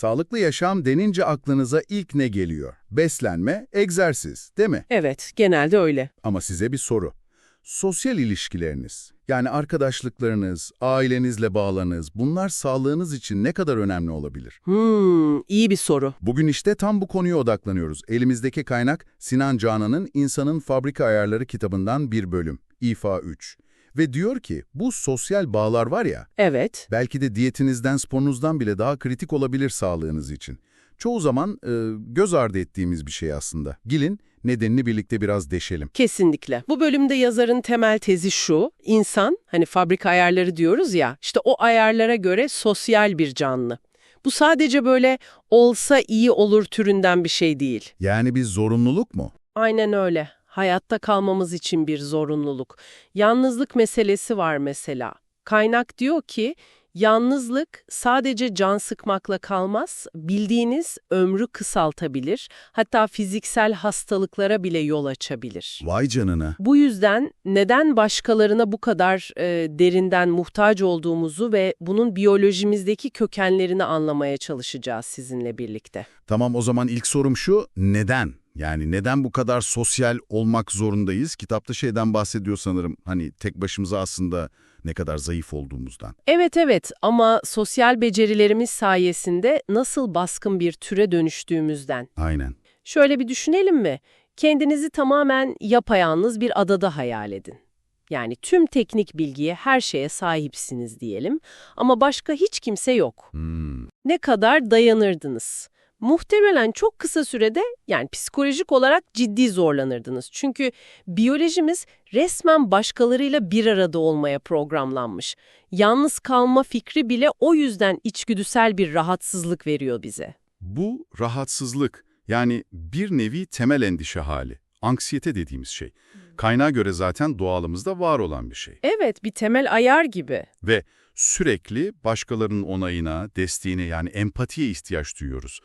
Sağlıklı yaşam denince aklınıza ilk ne geliyor? Beslenme, egzersiz, değil mi? Evet, genelde öyle. Ama size bir soru. Sosyal ilişkileriniz, yani arkadaşlıklarınız, ailenizle bağlarınız, bunlar sağlığınız için ne kadar önemli olabilir? Hmm, iyi bir soru. Bugün işte tam bu konuya odaklanıyoruz. Elimizdeki kaynak Sinan Canan'ın İnsanın Fabrika Ayarları kitabından bir bölüm, İFA 3. Ve diyor ki bu sosyal bağlar var ya, Evet. belki de diyetinizden, sporunuzdan bile daha kritik olabilir sağlığınız için. Çoğu zaman e, göz ardı ettiğimiz bir şey aslında. Gelin nedenini birlikte biraz deşelim. Kesinlikle. Bu bölümde yazarın temel tezi şu, insan, hani fabrika ayarları diyoruz ya, işte o ayarlara göre sosyal bir canlı. Bu sadece böyle olsa iyi olur türünden bir şey değil. Yani bir zorunluluk mu? Aynen öyle. Hayatta kalmamız için bir zorunluluk. Yalnızlık meselesi var mesela. Kaynak diyor ki, yalnızlık sadece can sıkmakla kalmaz, bildiğiniz ömrü kısaltabilir, hatta fiziksel hastalıklara bile yol açabilir. Vay canına. Bu yüzden neden başkalarına bu kadar e, derinden muhtaç olduğumuzu ve bunun biyolojimizdeki kökenlerini anlamaya çalışacağız sizinle birlikte. Tamam o zaman ilk sorum şu, neden? Yani neden bu kadar sosyal olmak zorundayız? Kitapta şeyden bahsediyor sanırım, hani tek başımıza aslında ne kadar zayıf olduğumuzdan. Evet evet ama sosyal becerilerimiz sayesinde nasıl baskın bir türe dönüştüğümüzden. Aynen. Şöyle bir düşünelim mi? Kendinizi tamamen yapayalnız bir adada hayal edin. Yani tüm teknik bilgiye, her şeye sahipsiniz diyelim ama başka hiç kimse yok. Hmm. ne kadar dayanırdınız? Muhtemelen çok kısa sürede yani psikolojik olarak ciddi zorlanırdınız. Çünkü biyolojimiz resmen başkalarıyla bir arada olmaya programlanmış. Yalnız kalma fikri bile o yüzden içgüdüsel bir rahatsızlık veriyor bize. Bu rahatsızlık, yani bir nevi temel endişe hali, anksiyete dediğimiz şey. Kaynağa göre zaten doğalımızda var olan bir şey. Evet, bir temel ayar gibi. Ve sürekli başkalarının onayına, desteğine yani empatiye ihtiyaç duyuyoruz.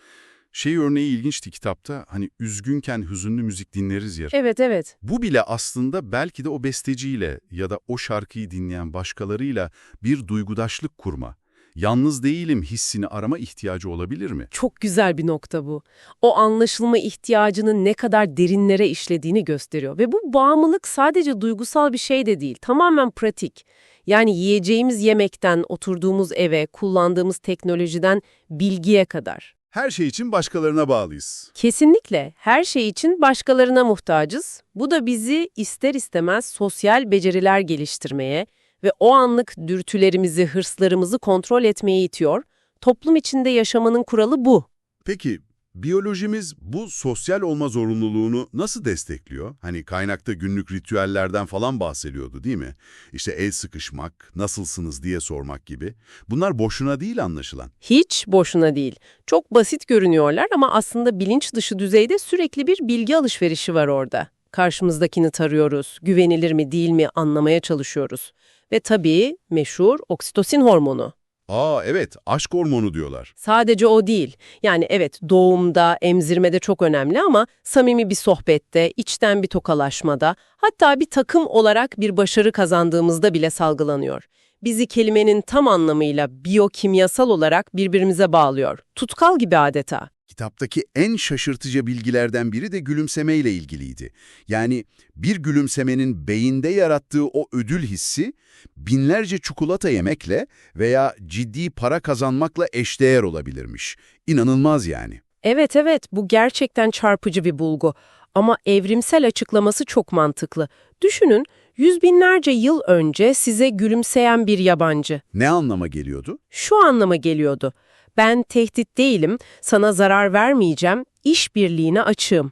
Şey örneği ilginçti kitapta, hani üzgünken hüzünlü müzik dinleriz ya. Evet, evet. Bu bile aslında belki de o besteciyle ya da o şarkıyı dinleyen başkalarıyla bir duygudaşlık kurma, yalnız değilim hissini arama ihtiyacı olabilir mi? Çok güzel bir nokta bu. O anlaşılma ihtiyacının ne kadar derinlere işlediğini gösteriyor. Ve bu bağımlılık sadece duygusal bir şey de değil, tamamen pratik. Yani yiyeceğimiz yemekten, oturduğumuz eve, kullandığımız teknolojiden bilgiye kadar. Her şey için başkalarına bağlıyız. Kesinlikle her şey için başkalarına muhtacız. Bu da bizi ister istemez sosyal beceriler geliştirmeye ve o anlık dürtülerimizi, hırslarımızı kontrol etmeye itiyor. Toplum içinde yaşamanın kuralı bu. Peki biyolojimiz bu sosyal olma zorunluluğunu nasıl destekliyor? Hani kaynakta günlük ritüellerden falan bahsediyordu değil mi? İşte el sıkışmak, nasılsınız diye sormak gibi. Bunlar boşuna değil anlaşılan. Hiç boşuna değil. Çok basit görünüyorlar ama aslında bilinç dışı düzeyde sürekli bir bilgi alışverişi var orada. Karşımızdakini tarıyoruz, güvenilir mi değil mi anlamaya çalışıyoruz. Ve tabii meşhur oksitosin hormonu. Aa evet aşk hormonu diyorlar. Sadece o değil. Yani evet doğumda, emzirmede çok önemli ama samimi bir sohbette, içten bir tokalaşmada, hatta bir takım olarak bir başarı kazandığımızda bile salgılanıyor. Bizi kelimenin tam anlamıyla biyokimyasal olarak birbirimize bağlıyor. Tutkal gibi adeta. Kitaptaki en şaşırtıcı bilgilerden biri de gülümsemeyle ilgiliydi. Yani bir gülümsemenin beyinde yarattığı o ödül hissi binlerce çikolata yemekle veya ciddi para kazanmakla eşdeğer olabilirmiş. İnanılmaz yani. Evet evet bu gerçekten çarpıcı bir bulgu. Ama evrimsel açıklaması çok mantıklı. Düşünün yüz binlerce yıl önce size gülümseyen bir yabancı. Ne anlama geliyordu? şu anlama geliyordu. Ben tehdit değilim, sana zarar vermeyeceğim, işbirliğine açığım.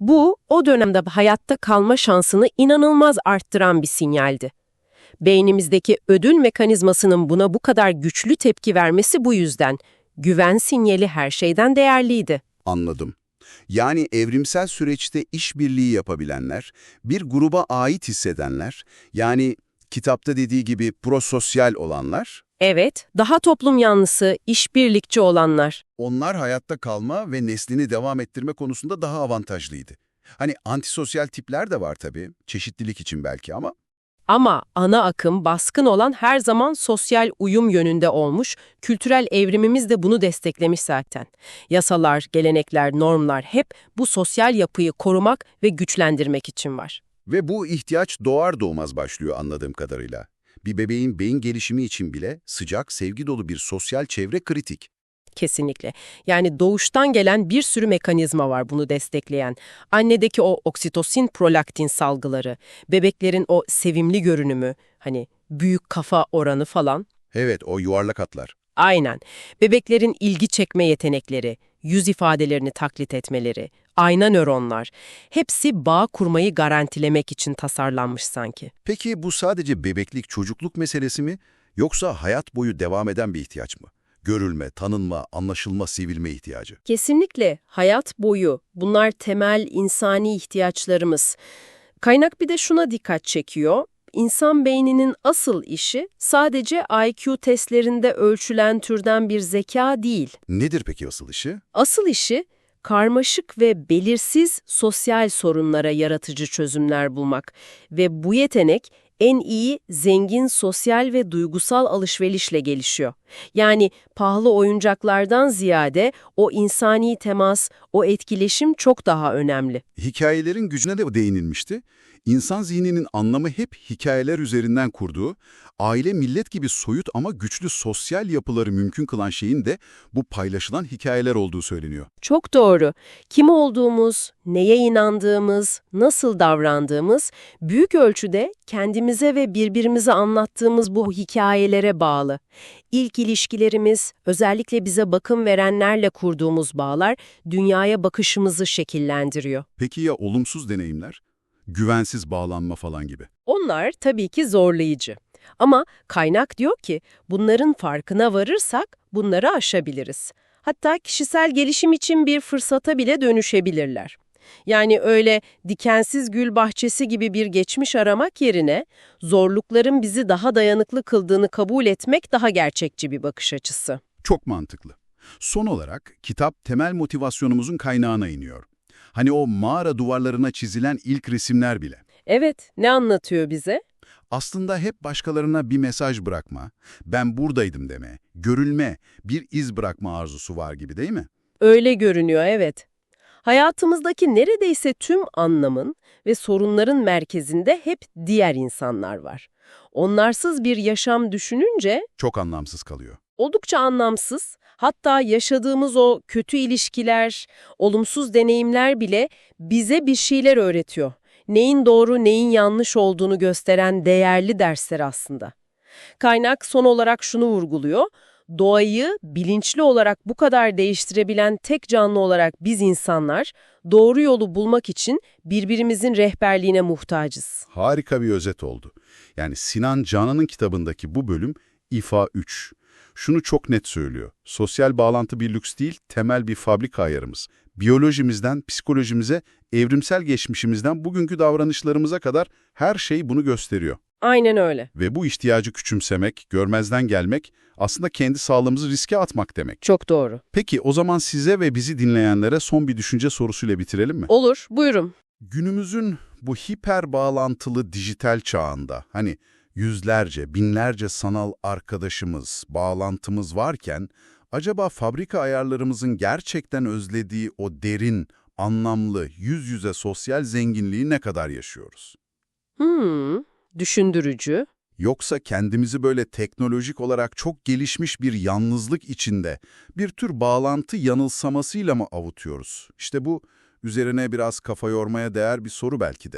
Bu, o dönemde hayatta kalma şansını inanılmaz arttıran bir sinyaldi. Beynimizdeki ödül mekanizmasının buna bu kadar güçlü tepki vermesi bu yüzden. Güven sinyali her şeyden değerliydi. Anladım. Yani evrimsel süreçte işbirliği yapabilenler, bir gruba ait hissedenler, yani kitapta dediği gibi prososyal olanlar, Evet, daha toplum yanlısı, işbirlikçi olanlar. onlar hayatta kalma ve neslini devam ettirme konusunda daha avantajlıydı. Hani antisosyal tipler de var tabii, çeşitlilik için belki ama Ama ana akım baskın olan her zaman sosyal uyum yönünde olmuş, kültürel evrimimiz de bunu desteklemiş zaten. Yasalar, gelenekler, normlar hep bu sosyal yapıyı korumak ve güçlendirmek için var. Ve bu ihtiyaç doğar doğmaz başlıyor anladığım kadarıyla. Bir bebeğin beyin gelişimi için bile sıcak, sevgi dolu bir sosyal çevre kritik. Kesinlikle. Yani doğuştan gelen bir sürü mekanizma var bunu destekleyen. Annedeki o oksitosin prolaktin salgıları, bebeklerin o sevimli görünümü, hani büyük kafa oranı falan. Evet, o yuvarlak hatlar. Aynen. Bebeklerin ilgi çekme yetenekleri, yüz ifadelerini taklit etmeleri, ayna nöronlar, hepsi bağ kurmayı garantilemek için tasarlanmış sanki. Peki bu sadece bebeklik, çocukluk meselesi mi? Yoksa hayat boyu devam eden bir ihtiyaç mı? Görülme, tanınma, anlaşılma, sevilme ihtiyacı. Kesinlikle hayat boyu bunlar temel insani ihtiyaçlarımız. Kaynak bir de şuna dikkat çekiyor. İnsan beyninin asıl işi sadece IQ testlerinde ölçülen türden bir zeka değil. Nedir peki asıl işi? Asıl işi karmaşık ve belirsiz sosyal sorunlara yaratıcı çözümler bulmak ve bu yetenek en iyi, zengin sosyal ve duygusal alışverişle gelişiyor. Yani pahalı oyuncaklardan ziyade o insani temas, o etkileşim çok daha önemli. Hikayelerin gücüne de değinilmişti. İnsan zihninin anlamı hep hikayeler üzerinden kurduğu, aile millet gibi soyut ama güçlü sosyal yapıları mümkün kılan şeyin de bu paylaşılan hikayeler olduğu söyleniyor. Çok doğru. Kim olduğumuz, neye inandığımız, nasıl davrandığımız büyük ölçüde kendimize ve birbirimize anlattığımız bu hikayelere bağlı. İlk ilişkilerimiz, özellikle bize bakım verenlerle kurduğumuz bağlar dünyaya bakışımızı şekillendiriyor. Peki ya olumsuz deneyimler? Güvensiz bağlanma falan gibi. Onlar tabii ki zorlayıcı. Ama kaynak diyor ki bunların farkına varırsak bunları aşabiliriz. Hatta kişisel gelişim için bir fırsata bile dönüşebilirler. Yani öyle dikensiz gül bahçesi gibi bir geçmiş aramak yerine zorlukların bizi daha dayanıklı kıldığını kabul etmek daha gerçekçi bir bakış açısı. Çok mantıklı. Son olarak kitap temel motivasyonumuzun kaynağına iniyor. Hani o mağara duvarlarına çizilen ilk resimler bile. Evet, ne anlatıyor bize? Aslında hep başkalarına bir mesaj bırakma, ben buradaydım deme, görülme, bir iz bırakma arzusu var gibi değil mi? Öyle görünüyor, evet. Hayatımızdaki neredeyse tüm anlamın ve sorunların merkezinde hep diğer insanlar var. Onlarsız bir yaşam düşününce Çok anlamsız kalıyor. Oldukça anlamsız, hatta yaşadığımız o kötü ilişkiler, olumsuz deneyimler bile bize bir şeyler öğretiyor. Neyin doğru, neyin yanlış olduğunu gösteren değerli dersler aslında. Kaynak son olarak şunu vurguluyor. Doğayı bilinçli olarak bu kadar değiştirebilen tek canlı olarak biz insanlar doğru yolu bulmak için birbirimizin rehberliğine muhtacız. Harika bir özet oldu. Yani Sinan Canan'ın kitabındaki bu bölüm İFA 3. Şunu çok net söylüyor. Sosyal bağlantı bir lüks değil, temel bir fabrika ayarımız. Biyolojimizden, psikolojimize, evrimsel geçmişimizden bugünkü davranışlarımıza kadar her şey bunu gösteriyor. Aynen öyle. Ve bu ihtiyacı küçümsemek, görmezden gelmek aslında kendi sağlığımızı riske atmak demek. Çok doğru. Peki o zaman size ve bizi dinleyenlere son bir düşünce sorusuyla bitirelim mi? Olur, buyurun. Günümüzün bu hiper bağlantılı dijital çağında hani yüzlerce, binlerce sanal arkadaşımız, bağlantımız varken acaba fabrika ayarlarımızın gerçekten özlediği o derin, anlamlı, yüz yüze sosyal zenginliği ne kadar yaşıyoruz? Hmm, düşündürücü. Yoksa kendimizi böyle teknolojik olarak çok gelişmiş bir yalnızlık içinde bir tür bağlantı yanılsamasıyla mı avutuyoruz? İşte bu üzerine biraz kafa yormaya değer bir soru belki de.